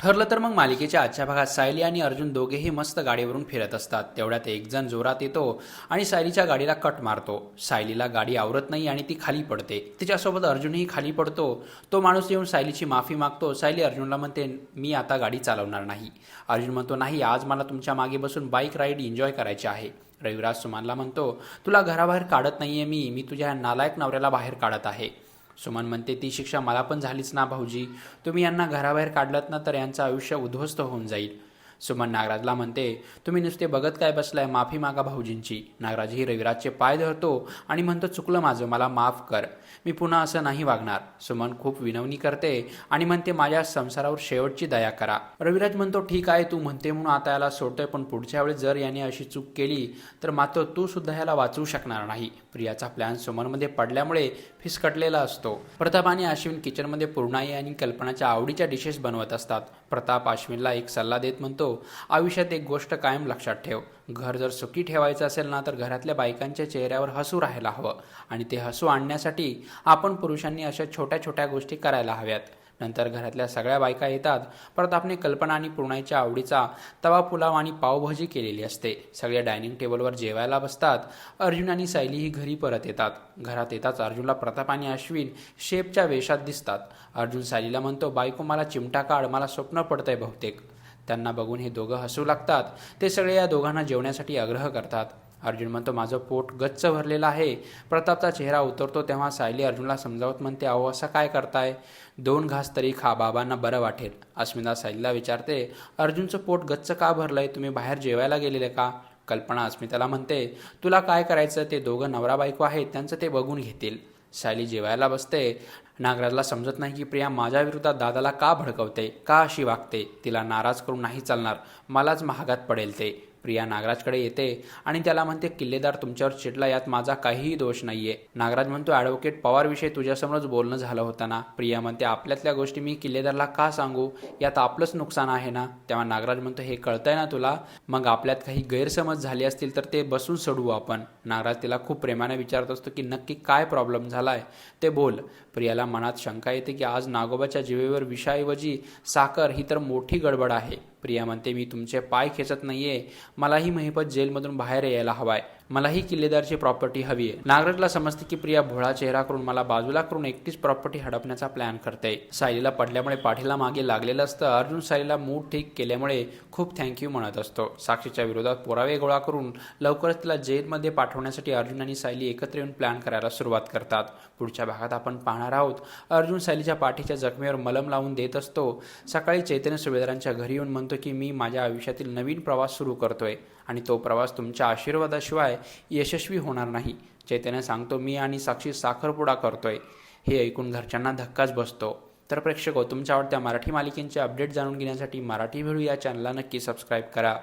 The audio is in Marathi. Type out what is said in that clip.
ठरलं तर मग मालिकेच्या आजच्या भागात सायली आणि अर्जुन दोघेही मस्त गाडीवरून फिरत असतात. तेवढ्यात एक जण जोरात येतो आणि सायलीच्या गाडीला कट मारतो. सायलीला गाडी आवरत नाही आणि ती खाली पडते. तिच्यासोबत अर्जुनही खाली पडतो. तो माणूस येऊन सायलीची माफी मागतो. सायली अर्जुनला म्हणते मी आता गाडी चालवणार नाही. अर्जुन म्हणतो नाही आज मला तुमच्या मागे बसून बाईक राईड एन्जॉय करायची आहे. रविराज सुमानला म्हणतो तुला घराबाहेर काढत नाहीये मी. मी तुझ्या नालायक नवऱ्याला बाहेर काढत आहे. सुमन म्हणते ती शिक्षा मला पण झालीच ना भाऊजी. तुम्ही यांना घराबाहेर काढलात ना तर यांचं आयुष्य उद्ध्वस्त होऊन जाईल. सुमन नागराजला म्हणते तुम्ही नुसते बघत काय बसलाय? माफी मागा भाऊजींची. नागराजही रविराजचे पाय धरतो आणि म्हणतो चुकलं माझं मला माफ कर. मी पुन्हा असं नाही वागणार. सुमन खूप विनवणी करते आणि म्हणते माझ्या संसारावर शेवटची दया करा. रविराज म्हणतो ठीक आहे तू म्हणते म्हणून आता याला सोडतोय पण पुढच्या वेळी जर याने अशी चूक केली तर मात्र तू सुद्धा ह्याला वाचवू शकणार नाही. प्रियाचा प्लॅन सुमनमध्ये पडल्यामुळे फिसकटलेला असतो. प्रताप आणि अश्विन किचनमध्ये पूर्णाई आणि कल्पनाच्या आवडीच्या डिशेस बनवत असतात. प्रताप अश्विनला एक सल्ला देत म्हणतो आयुष्यात एक गोष्ट कायम लक्षात ठेव. घर जर सुखी ठेवायचं असेल ना तर घरातल्या बायकांच्या चेहऱ्यावर हसू राहायला हवं. आणि ते हसू आणण्यासाठी आपण पुरुषांनी अशा छोट्या छोट्या गोष्टी करायला हव्यात. नंतर घरातल्या सगळ्या बायका येतात. परत आपली कल्पना आणि पुरणाच्या आवडीचा तवा पुलाव आणि पावभाजी केलेली असते. सगळ्या डायनिंग टेबलवर जेवायला बसतात. अर्जुन आणि सायली ही घरी परत येतात. घरात येताच अर्जुनला प्रताप आणि अश्विन शेपच्या वेशात दिसतात. अर्जुन सायलीला म्हणतो बायको मला चिमटा काढ. मला स्वप्न पडतंय बहुतेक. त्यांना बघून हे दोघं हसू लागतात. ते सगळे या दोघांना जेवण्यासाठी आग्रह करतात. अर्जुन म्हणतो माझं पोट गच्च भरलेलं आहे. प्रतापचा चेहरा उतरतो तेव्हा सायली अर्जुनला समजावत म्हणते अहो असं काय करताय? दोन घास तरी खा बाबांना बरं वाटेल. अस्मिता सायलीला विचारते अर्जुनचं पोट गच्च का भरलंय? तुम्ही बाहेर जेवायला गेलेले का? कल्पना अस्मिताला म्हणते तुला काय करायचं? ते दोघं नवरा बायको आहेत त्यांचं ते बघून घेतील. सायली जेवायला बसते. नागराजला समजत नाही की प्रिया माझ्या विरोधात दादाला का भडकवते का अशी वागते? तिला नाराज करून नाही चालणार. मलाच महागात पडेल ते. प्रिया नागराजकडे येते आणि त्याला म्हणते किल्लेदार तुमच्यावर चिडला यात माझा काहीही दोष नाहीये. नागराज म्हणतो ॲडव्होकेट पवारविषयी तुझ्यासमोरच बोलणं झालं होतं ना? प्रिया म्हणते आपल्यातल्या गोष्टी मी किल्लेदारला का सांगू? यात आपलंच नुकसान आहे ना? तेव्हा नागराज म्हणतो हे कळतंय ना तुला? मग आपल्यात काही गैरसमज झाले असतील तर ते बसून सोडवू आपण. नागराज तिला खूप प्रेमाने विचारत असतो की नक्की काय प्रॉब्लेम झालाय? ते बोल. प्रियाला मनात शंका येते की आज नागोबाच्या जीवेवर विषाऐवजी साखर ही तर मोठी गडबड आहे. प्रिया म्हणते मी तुमचे पाय खेचत नाहीये. मलाही महिपत जेलमधून बाहेर यायला मला मलाही किल्लेदारची प्रॉपर्टी हवी आहे. नागराजला समजते की प्रिया भोळा चेहरा करून मला बाजूला करून एकटीच प्रॉपर्टी हडपण्याचा प्लॅन करते. सायलीला पडल्यामुळे पाठीला मागे लागलेलं असतं. अर्जुन सायलीला मूड ठीक केल्यामुळे खूप थँक्यू म्हणत असतो. साक्षीच्या विरोधात पुरावे गोळा करून लवकरच तिला जेलमध्ये पाठवण्यासाठी अर्जुन आणि सायली एकत्र येऊन प्लॅन करायला सुरुवात करतात. पुढच्या भागात आपण पाहणार आहोत. अर्जुन सायलीच्या पाठीच्या जखमेवर मलम लावून देत असतो. सकाळी चैतन्य सुभेदारांच्या घरी येऊन म्हणतो की मी माझ्या आयुष्यातील नवीन प्रवास सुरू करतोय आणि तो प्रवास तुमच्या आशीर्वादाशिवाय यशस्वी होणार नाही. चैतन्य सांगतो मी आणि साक्षी साखरपुडा करतोय. हे ऐकून घरच्यांना धक्काच बसतो. तर प्रेक्षक हो, तुमच्या आवडत्या मराठी मालिकेंचे अपडेट जाणून घेण्यासाठी मराठी व्हिडिओ या चॅनलला नक्की सबस्क्राईब करा.